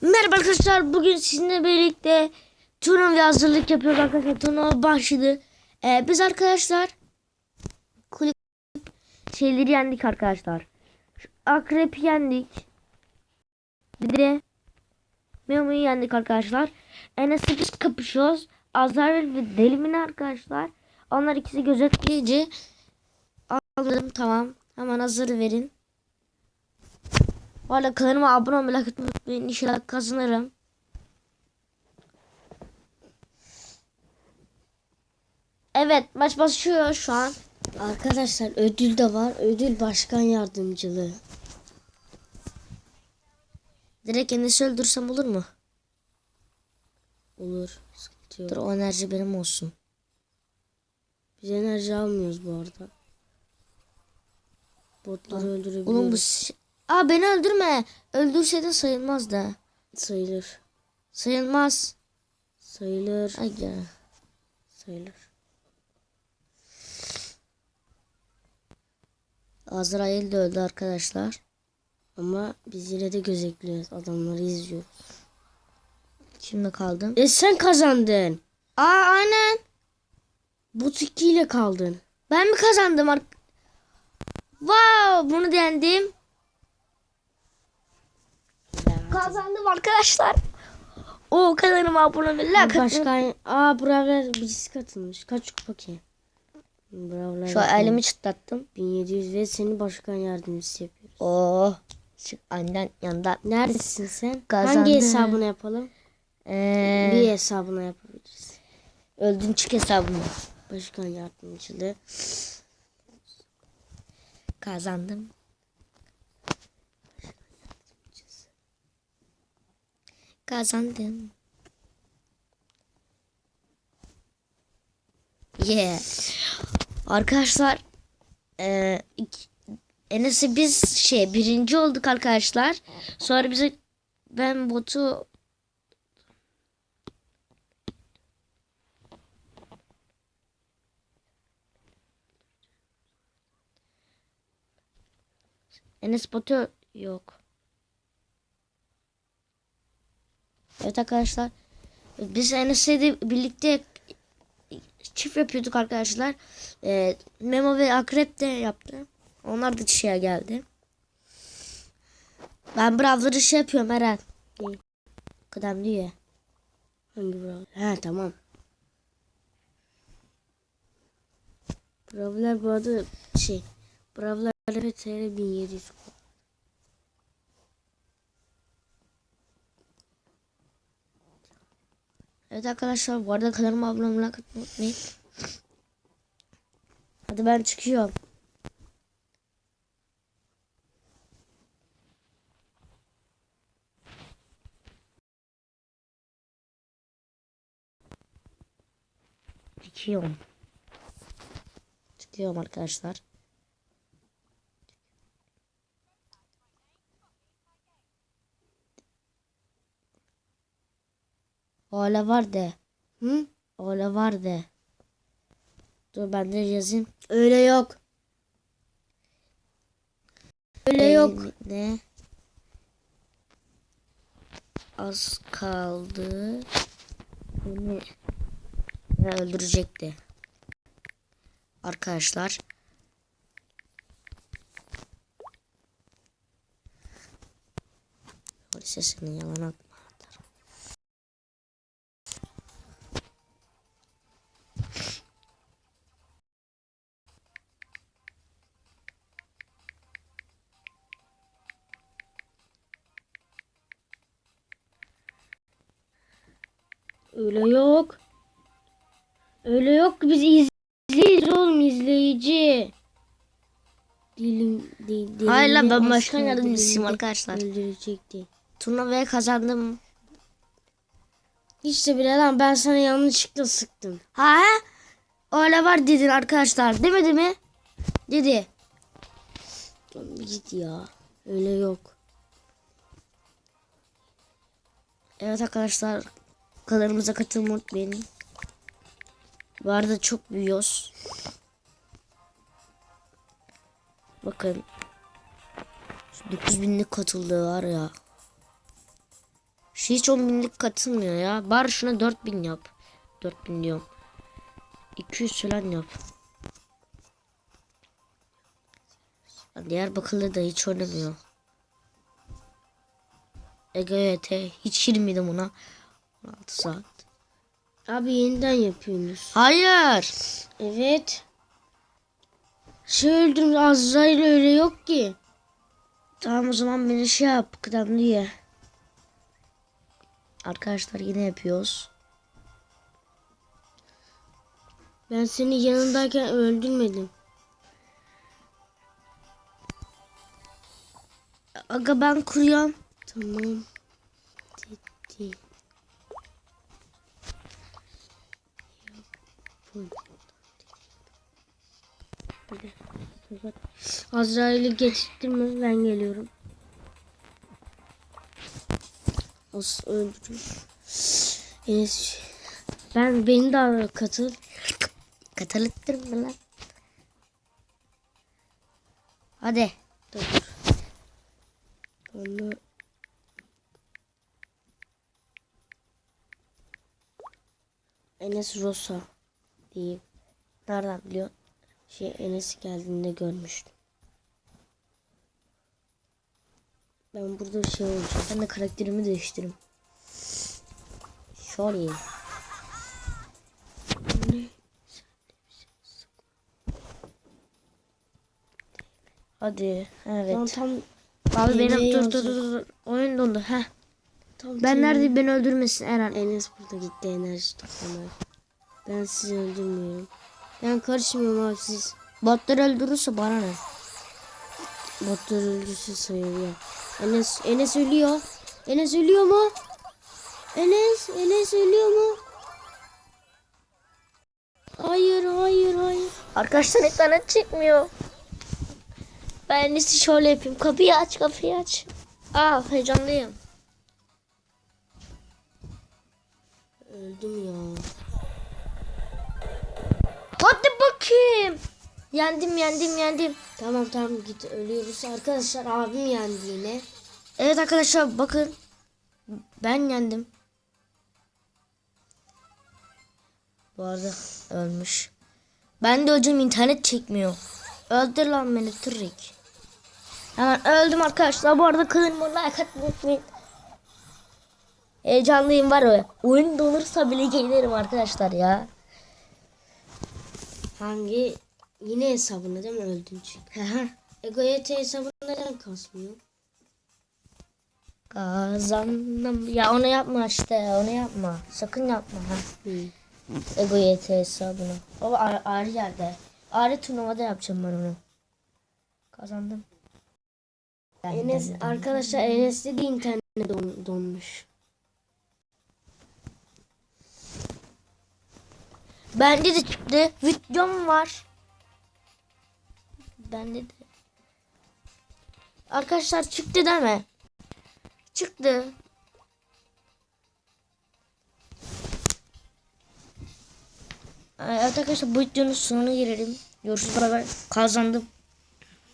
Merhaba arkadaşlar. Bugün sizinle birlikte turnuva ve hazırlık yapıyoruz arkadaşlar. Turnuva başladı. Ee, biz arkadaşlar kulüp şeyleri yendik arkadaşlar. Şu akrepi yendik. Bir de Memo'yu yendik arkadaşlar. Enes'le biz kapışıyoruz. Azrail ve Delimin arkadaşlar. Onlar ikisi gözetleyici. Aldım tamam. Hemen hazır verin. Bu arada kanalıma abone olmayı, like unutmayın. İnşallah kazanırım. Evet maç başlıyor şu an. Arkadaşlar ödül de var. Ödül başkan yardımcılığı. Direkt Enes'i öldürsem olur mu? Olur. Sıkıntı yok. Dur o enerji benim olsun. Biz enerji almıyoruz bu arada. Botları öldürebiliyoruz. Oğlum bu... Aa beni öldürme. Öldürseydin sayılmaz da. sayılır. Sayılmaz. Sayılır. Ay ya. Sayılır. Azrail de öldü arkadaşlar. Ama biz yine de gözetliyoruz. Adamları izliyoruz. Şimdi kaldım. E sen kazandın. Aa aynen. 2 ile kaldın. Ben mi kazandım? Wow bunu dendim. Kazandım arkadaşlar. O kanalıma abone olmayı, like Başkan... Aa Bravler birisi katılmış. Kaç kupa ki? Bravler. Şu elimi çıtlattım. 1700 ve seni başkan yardımcısı yapıyoruz. Oo. Çık annen yanında. Neredesin sen? Kazandım. Hangi hesabına yapalım? Ee, Bir hesabına yapabiliriz. öldün çık hesabımı. Başkan yardımcılığı. Kazandım. Kazandım. Yeah. Arkadaşlar iki- Enes'e biz şey birinci olduk arkadaşlar. Sonra bize ben botu Enes botu yok. Evet arkadaşlar. Biz Enes'le birlikte çift yapıyorduk arkadaşlar. Ee, Memo ve Akrep de yaptı. Onlar da çiğe geldi. Ben Brawler'ı şey yapıyorum Eren. Kıdem diyor. Hangi Bravler? He tamam. Bravler bu arada şey. Bravler PTR 1700 Evet arkadaşlar bu arada kanalıma abone olmayı unutmayın. Hadi ben çıkıyorum. Çıkıyorum. Çıkıyorum arkadaşlar. Hala var de. Hı? Öyle var de. Dur ben de yazayım. Öyle yok. Öyle yok. Ne? Az kaldı. Beni öldürecekti. Arkadaşlar. Sesini yalan atma. Öyle yok. Öyle yok. Biz izleyici oğlum izleyici. Dilim değil. Hayır lan, ben asla yardımcısıyım dilimde arkadaşlar. Öldürecekti. Turnuvaya kazandım. İşte bile lan ben sana yanlışlıkla sıktım. Ha? Öyle var dedin arkadaşlar. Demedi mi? Dedi. Lan Git ya. Öyle yok. Evet arkadaşlar. Kanalımıza katılmayı unutmayın. Bu arada çok büyüyoruz. Bakın. Şu 9000'lik katıldığı var ya. Şu hiç 10 binlik katılmıyor ya. Bari şuna 4000 yap. 4000 diyorum. 200 falan yap. Diyarbakır'da da hiç oynamıyor. EGT hiç girmedim ona. 16 saat. Abi yeniden yapıyorsunuz. Hayır. Evet. Şey öldüm Azrail öyle yok ki. Tamam o zaman beni şey yap kıdemli ye. Arkadaşlar yine yapıyoruz. Ben seni yanındayken öldürmedim. Aga ben kuruyorum. Tamam. Azrail'i getirttirme ben geliyorum. As öldürüm. Enes ben beni de katıl. Katalıttırma lan. Hadi. Dur. Onu Enes Rosa diyeyim. Nereden biliyorsun? Şey Enes geldiğinde görmüştüm. Ben burada şey olacağım. Ben de karakterimi değiştiririm. Şöyle. Hadi. Evet. Lan tam Abi benim dur dur dur dur. Oyun dondu. Heh. tam Ben neredeyim beni öldürmesin Eren. Enes burada gitti enerji toplamaya. Ben sizi öldürmüyorum. Ben karışmıyorum abi siz. Botları öldürürse bana ne? Botlar öldürse sayılıyor. Enes, Enes ölüyor. Enes ölüyor mu? Enes, Enes ölüyor mu? Hayır, hayır, hayır. Arkadaşlar internet çekmiyor. Ben en iyisi şöyle yapayım. Kapıyı aç kapıyı aç. Aa heyecanlıyım. Öldüm ya. Hadi bakayım. Yendim yendim yendim. Tamam tamam git ölüyoruz. Arkadaşlar abim yendi yine. Evet arkadaşlar bakın. Ben yendim. Bu arada ölmüş. Ben de hocam internet çekmiyor. Öldür lan beni tırrik. Hemen öldüm arkadaşlar. Bu arada kanalıma like atmayı unutmayın. Heyecanlıyım var ya. Oyun donursa bile gelirim arkadaşlar ya. Hangi? Yine hesabına değil mi öldün çünkü? Egoyete hesabı neden kasmıyor? Kazandım. Ya onu yapma işte. Onu yapma. Sakın yapma. Ha. Hı. Ego YT hesabını. O ayrı, ayrı yerde. Ayrı turnuvada yapacağım ben onu. Kazandım. Enes arkadaşlar Enes'te de internet don- donmuş. Bende de çıktı. Videom var. Bende de. Arkadaşlar çıktı değil mi? Çıktı. Evet arkadaşlar bu videonun sonuna gelelim. Görüşürüz beraber. Kazandım.